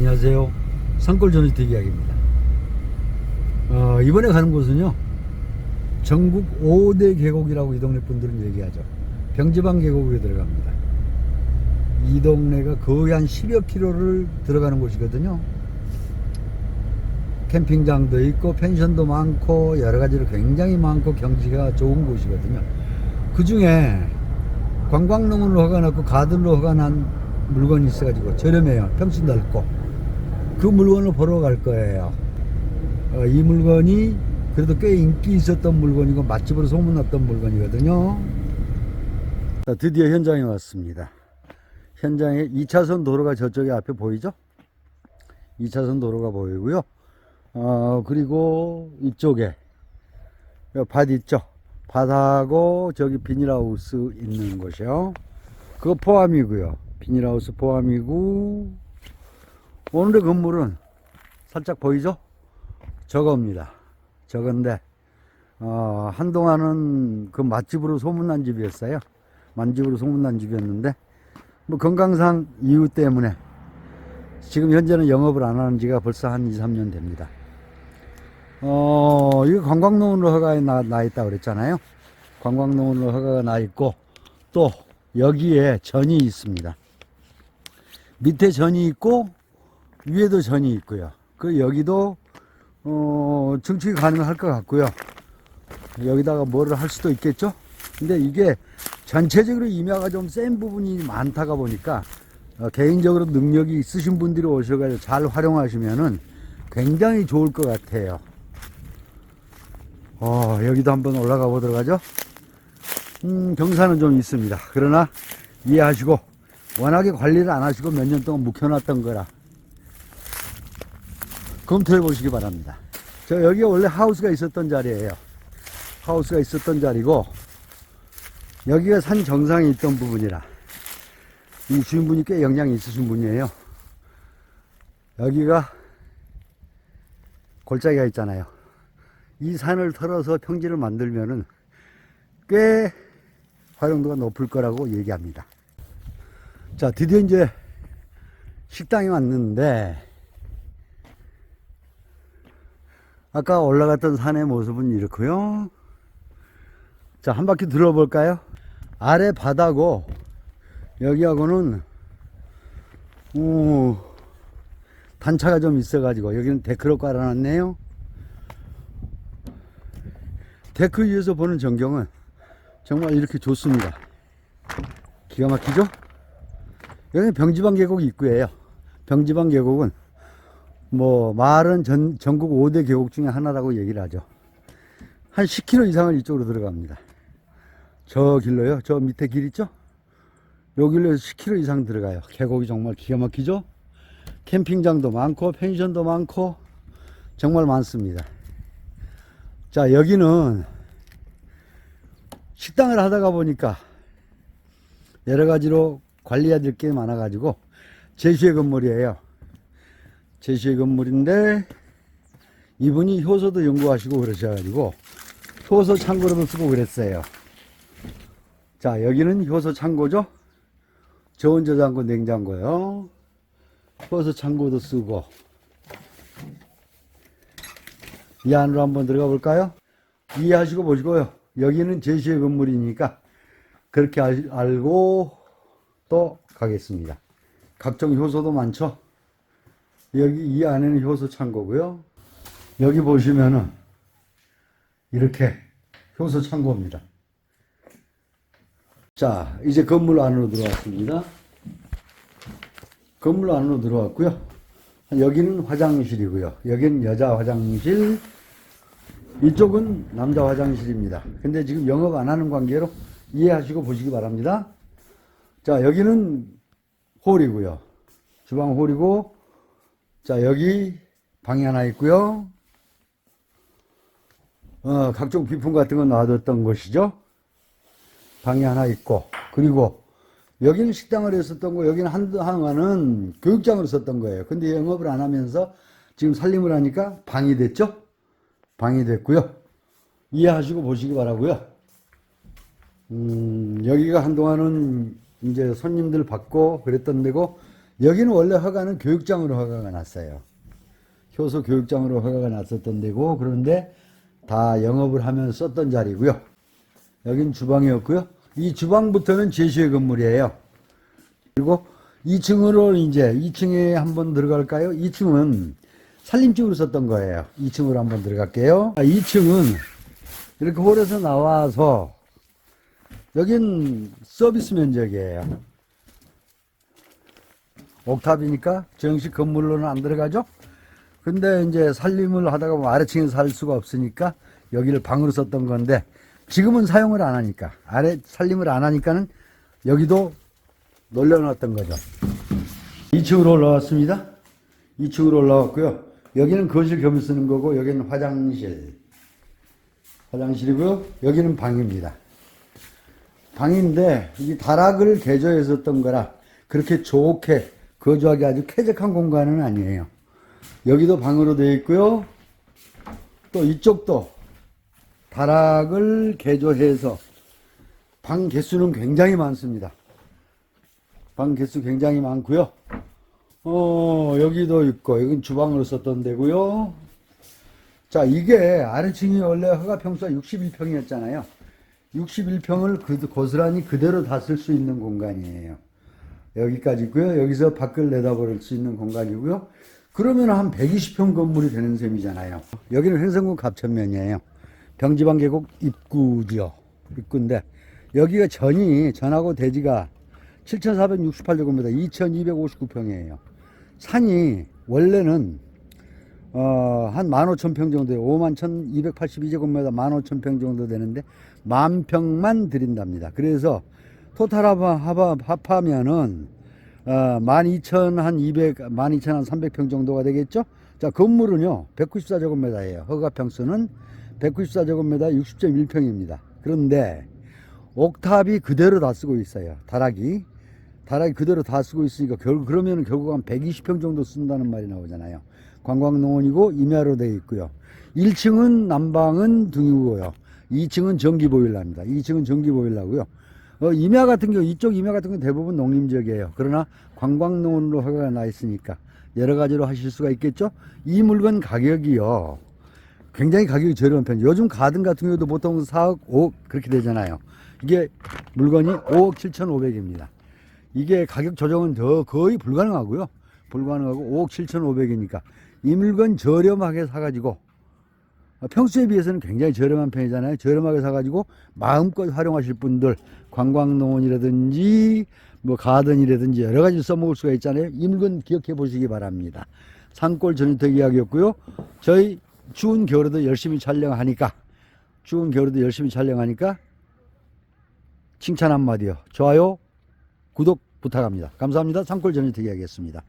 안녕하세요. 산골 전주TV 이야기입니다. 어, 이번에 가는 곳은요. 전국 5대 계곡이라고 이 동네 분들은 얘기하죠. 병지방 계곡에 들어갑니다. 이 동네가 거의 한 10여 킬로를 들어가는 곳이거든요. 캠핑장도 있고 펜션도 많고 여러 가지로 굉장히 많고 경치가 좋은 곳이거든요. 그 중에 관광농으로 허가 났고 가들로 허가 난 물건이 있어가지고 저렴해요. 평수 넓고 그 물건을 보러 갈 거예요. 어, 이 물건이 그래도 꽤 인기 있었던 물건이고 맛집으로 소문났던 물건이거든요. 자, 드디어 현장에 왔습니다. 현장에 2차선 도로가 저쪽에 앞에 보이죠? 2차선 도로가 보이고요. 어, 그리고 이쪽에 요밭 있죠? 밭하고 저기 비닐하우스 있는 곳이요. 그거 포함이고요. 비닐하우스 포함이고 오늘의 건물은 살짝 보이죠? 저겁니다. 저건데 어, 한동안은 그 맛집으로 소문난 집이었어요. 만집으로 소문난 집이었는데 뭐 건강상 이유 때문에 지금 현재는 영업을 안 하는 지가 벌써 한 2, 3년 됩니다. 어, 이거 관광농으로 허가에 나, 나 있다 그랬잖아요. 관광농으로 허가가 나 있고 또 여기에 전이 있습니다. 밑에 전이 있고 위에도 전이 있고요. 그 여기도 어, 증축이 가능할 것 같고요. 여기다가 뭐를 할 수도 있겠죠. 근데 이게 전체적으로 임야가 좀 센 부분이 많다가 보니까 어, 개인적으로 능력이 있으신 분들이 오셔가지고 잘 활용하시면은 굉장히 좋을 것 같아요. 어, 여기도 한번 올라가 보도록 하죠. 음, 경사는 좀 있습니다. 그러나 이해하시고 워낙에 관리를 안 하시고 몇 년 동안 묵혀놨던 거라 검토해 보시기 바랍니다. 저 여기 원래 하우스가 있었던 자리예요. 하우스가 있었던 자리고 여기가 산 정상에 있던 부분이라 이 주인분이 꽤 영향이 있으신 분이에요. 여기가 골짜기가 있잖아요. 이 산을 털어서 평지를 만들면은 꽤 활용도가 높을 거라고 얘기합니다. 자, 드디어 이제 식당에 왔는데, 아까 올라갔던 산의 모습은 이렇고요. 자, 한 바퀴 들어볼까요? 아래 바다고, 여기하고는, 오, 단차가 좀 있어가지고, 여기는 데크로 깔아놨네요. 데크 위에서 보는 전경은 정말 이렇게 좋습니다. 기가 막히죠? 여기 병지방 계곡 입구예요. 병지방 계곡은 뭐 말은 전, 전국 5대 계곡 중에 하나라고 얘기를 하죠. 한 10km 이상을 이쪽으로 들어갑니다. 저 길로요. 저 밑에 길 있죠? 요 길로 10km 이상 들어가요. 계곡이 정말 기가 막히죠? 캠핑장도 많고 펜션도 많고 정말 많습니다. 자, 여기는 식당을 하다가 보니까 여러 가지로 관리해야 될 게 많아가지고 제주의 건물이에요. 제주의 건물인데 이분이 효소도 연구하시고 그러셔가지고 효소 창고로도 쓰고 그랬어요. 자, 여기는 효소 창고죠. 저온 저장고 냉장고요. 효소 창고도 쓰고 이 안으로 한번 들어가 볼까요? 이해하시고 보시고요. 여기는 제시의 건물이니까 그렇게 알, 알고 또 가겠습니다. 각종 효소도 많죠? 여기 이 안에는 효소 창고고요. 여기 보시면은 이렇게 효소 창고입니다. 자, 이제 건물 안으로 들어왔습니다. 건물 안으로 들어왔고요. 여기는 화장실이고요. 여기는 여자 화장실, 이쪽은 남자 화장실입니다. 근데 지금 영업 안 하는 관계로 이해하시고 보시기 바랍니다. 자, 여기는 홀이고요. 주방 홀이고, 자, 여기 방이 하나 있고요. 어, 각종 비품 같은 거 놔뒀던 곳이죠. 방이 하나 있고, 그리고 여기는 식당을 했었던 거, 여기는 한동안은 교육장으로 썼던 거예요. 근데 영업을 안 하면서 지금 살림을 하니까 방이 됐죠? 방이 됐고요. 이해하시고 보시기 바라고요. 음, 여기가 한동안은 이제 손님들 받고 그랬던 데고 여기는 원래 허가는 교육장으로 허가가 났어요. 효소 교육장으로 허가가 났었던 데고 그런데 다 영업을 하면서 썼던 자리고요. 여긴 주방이었고요. 이 주방부터는 제시의 건물이에요. 그리고 2층으로 이제 2층에 한번 들어갈까요? 2층은 살림집으로 썼던 거예요. 2층으로 한번 들어갈게요. 2층은 이렇게 홀에서 나와서 여긴 서비스 면적이에요. 옥탑이니까 정식 건물로는 안 들어가죠? 근데 이제 살림을 하다가 뭐 아래층에 살 수가 없으니까 여기를 방으로 썼던 건데 지금은 사용을 안 하니까 아래 살림을 안 하니까는 여기도 놀려놨던 거죠. 2층으로 올라왔습니다. 2층으로 올라왔고요. 여기는 거실 겸 쓰는 거고 여기는 화장실. 화장실이고요. 여기는 방입니다. 방인데 이 다락을 개조했었던 거라 그렇게 좋게 거주하기 아주 쾌적한 공간은 아니에요. 여기도 방으로 되어 있고요. 또 이쪽도 다락을 개조해서 방 개수는 굉장히 많습니다. 방 개수 굉장히 많고요. 어, 여기도 있고, 여긴 주방으로 썼던 데고요. 자, 이게 아래층이 원래 허가 평수가 61평이었잖아요. 61평을 그, 고스란히 그대로 다 쓸 수 있는 공간이에요. 여기까지 있고요. 여기서 밖을 내다볼 수 있는 공간이고요. 그러면 한 120평 건물이 되는 셈이잖아요. 여기는 횡성군 갑천면이에요. 병지방 계곡 입구죠. 입구인데 여기가 전이 전하고 대지가 7,468제곱미터 2,259평이에요. 산이 원래는 어, 한 15,000평 정도에 51,282제곱미터 15,000평 정도 되는데 만 평만 드린답니다. 그래서 토탈 합하, 합하, 합하면은 어, 12,200, 12,300평 정도가 되겠죠? 자, 건물은요, 194제곱미터예요. 허가 평수는 194제곱미터 60.1평입니다. 그런데 옥탑이 그대로 다 쓰고 있어요. 다락이. 다락이 그대로 다 쓰고 있으니까 결국 그러면 결국 한 120평 정도 쓴다는 말이 나오잖아요. 관광농원이고 임야로 되어 있고요. 1층은 난방은 등이고요. 2층은 전기 보일러입니다. 2층은 전기 보일러고요. 어, 임야 같은 경우 이쪽 임야 같은 경우 대부분 농림 지역이에요. 그러나 관광농원으로 허가가 나 있으니까 여러 가지로 하실 수가 있겠죠. 이 물건 가격이요. 굉장히 가격이 저렴한 편. 요즘 가든 같은 경우도 보통 4억, 5억 그렇게 되잖아요. 이게 물건이 5억 7,500입니다. 이게 가격 조정은 더 거의 불가능하고요. 불가능하고 5억 7,500이니까 이 물건 저렴하게 사가지고 어, 평소에 비해서는 굉장히 저렴한 편이잖아요. 저렴하게 사가지고 마음껏 활용하실 분들 관광농원이라든지 뭐 가든이라든지 여러 가지 써먹을 수가 있잖아요. 이 물건 기억해 보시기 바랍니다. 산골 전유택 이야기였고요. 저희 추운 겨울에도 열심히 촬영하니까 추운 겨울에도 열심히 촬영하니까 칭찬 한마디요. 좋아요, 구독 부탁합니다. 감사합니다. 산골 전유택 이야기였습니다.